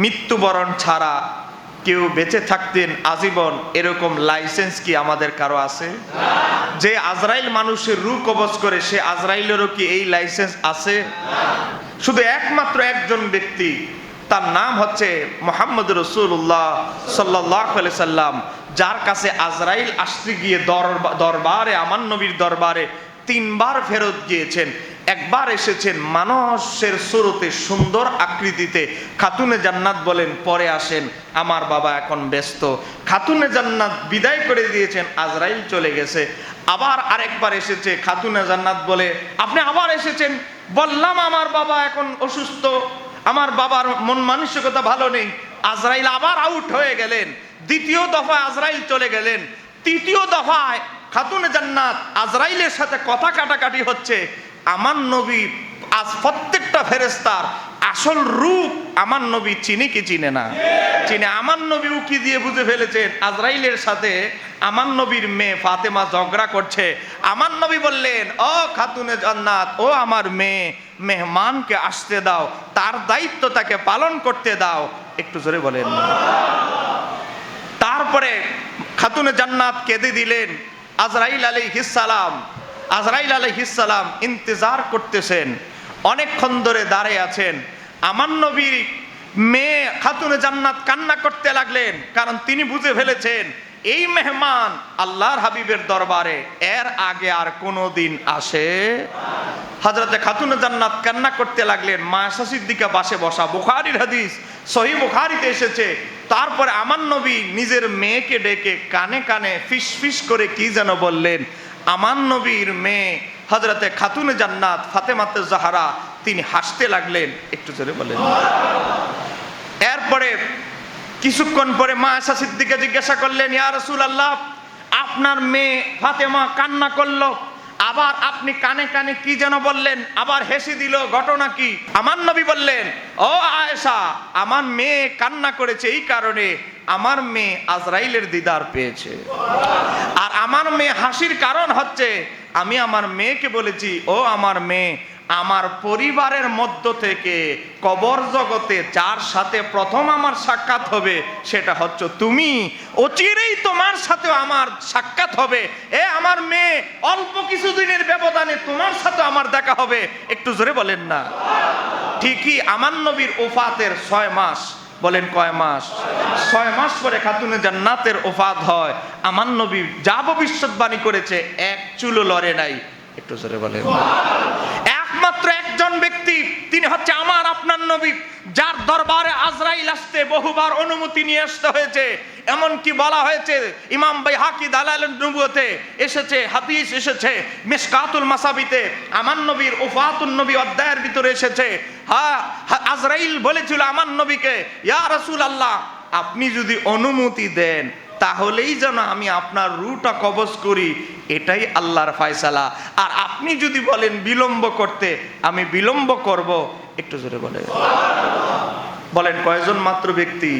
মৃত্যুবরণ ছাড়া কেউ বেঁচে থাকতেন আজীবন এরকম লাইসেন্স কি আমাদের কারও আছে? যে আজরাইল মানুষের রু কবজ করে, সে আজরাইলেরও কি এই লাইসেন্স আছে? শুধু একমাত্র একজন ব্যক্তি, তার নাম হচ্ছে মোহাম্মদ রসুল্লাহ সাল্লাহ সাল্লাম, যার কাছে আজরাইল আসতে গিয়ে দরবারে, আমার নবীর দরবারে তিনবার ফেরত গিয়েছেন। একবার এসেছেন মানুষের সুরতে সুন্দর আকৃতিতে। খাতুনে জান্নাত বলেন, পরে আসেন, আমার বাবা এখন ব্যস্ত। খাতুনে জান্নাত বিদায় করে দিয়েছেন, আজরাইল চলে গেছে। আবার আরেকবার এসেছে, খাতুনে জান্নাত বলে, আপনি আবার এসেছেন? বললাম, আমার বাবা এখন অসুস্থ, আমার বাবার মন মানসিকতা ভালো নেই। আজরাইল আবার আউট হয়ে গেলেন। দ্বিতীয় দফায় আজরাইল চলে গেলেন। তৃতীয় দফায় খাতুনে জান্নাত আজরাইলের সাথে কথা কাটাকাটি হচ্ছে। আমার নবী আজ প্রত্যেকটা ফেরেস্তার আসল রূপ আমার নবী চিনি কি চিনে না? চিনে আমার নবী উকি দিয়ে বুঝে ফেলেছেন? আজরাইলের সাথে আমার নবীর মেয়ে ফাতেমা ঝগড়া করছে। আমার নবী বললেন, ও খাতুনে জান্নাত, ও আমার মেয়ে, মেহমানকে আসতে দাও, তার দায়িত্ব তাকে পালন করতে দাও। একটু জোরে বলেন। তারপরে খাতুনে জান্নাত কেঁদে দিলেন আজরাইল আলী হিসালাম আজরাইল আলী হিসালাম ইন্তজার করতেছেন। অনেকক্ষণ ধরে দাঁড়িয়ে আছেন। আমার নবীর মেয়ে খাতুনে জান্নাত কান্না করতে লাগলেন, কারণ তিনি বুঝে ফেলেছেন, এই মেহমান আল্লাহর হাবিবের দরবারে এর আগে আর কোনো দিন আসে। হজরতে খাতুনে জান্নাত কান্না করতে লাগলেন, মা সিদ্দিকা পাশে বসা। বুখারির হাদিস সহি বুখারিতে এসেছে। তারপরে আমার নবী নিজের মেয়েকে ডেকে কানে কানে ফিস ফিস করে কি যেন বললেন আমার নবীর মেয়ে হজরতে খাতুনে জান্নাত ফাতেমাতে জাহারা, তিনি হাসতে লাগলেন, একটু জোরে বলেন। এরপরে কিছুক্ষণ পরে মা আশা সিদ্দিকে জিজ্ঞাসা করলেন, ইয়া রসুল আল্লাহ আপনার মেয়ে ফাতেমা কান্না করল। আবার আপনি কানে কানে কি যেন বললেন? আবার হেসে দিল, ঘটনা কি? আমার নবী বললেন, ও আয়েশা, আমার মেয়ে কান্না করেছে এই কারণে আমার মেয়ে আজরাইলের দিদার পেয়েছে। আর আমার মেয়ে হাসির কারণ হচ্ছে, আমি আমার মেয়েকে বলেছি, ও আমার মেয়ে আমার পরিবারের মধ্য থেকে কবর জগতে যার সাথে প্রথম আমার সাক্ষাৎ হবে, সেটা হচ্ছে তুমি। অচিরেই তোমার সাথে আমার সাক্ষাৎ হবে। এ আমার মেয়ে, অল্প কিছুদিনের ব্যবধানে তোমার সাথে আমার দেখা হবে। একটু জোরে বলেন না। ঠিকই আমার নবীর ওফাতের ছয় মাস। বলেন কয় মাস? ছয় মাস পরে খাতুনে জান্নাতের ওফাত হয়। আমার নবী যা ভবিষ্যৎবাণী করেছে, এক চুলো লড়ে নাই। একটু জোরে বলেন। ব্যক্তি, তিনি হচ্ছে আমার আপনার নবী, যার দরবারে আজরাইল আসতে বহুবার অনুমতি নিয়ে আসতে হয়েছে। এমন কি বলা হয়েছে, ইমাম ভাই হাকি দালাল নবুয়তে এসেছে, হাদিস এসেছে, মিসকাতুল মাসাবিতে আমার নবীর ওফাতুন নবী অধ্যায়ের ভিতরে এসেছে। হ্যাঁ আজরাইল বলেছিল আমার নবীকে, ইয়া রাসূল আল্লাহ আপনি যদি অনুমতি দেন তাহলেই যেন আমি আপনার রুটা কবজ করি, এটাই আল্লাহর ফায়সালা। আর আপনি যদি বলেন বিলম্ব করতে, আমি বিলম্ব করব, একটু জোরে বলে বলেন কয়জন মাত্র ব্যক্তি?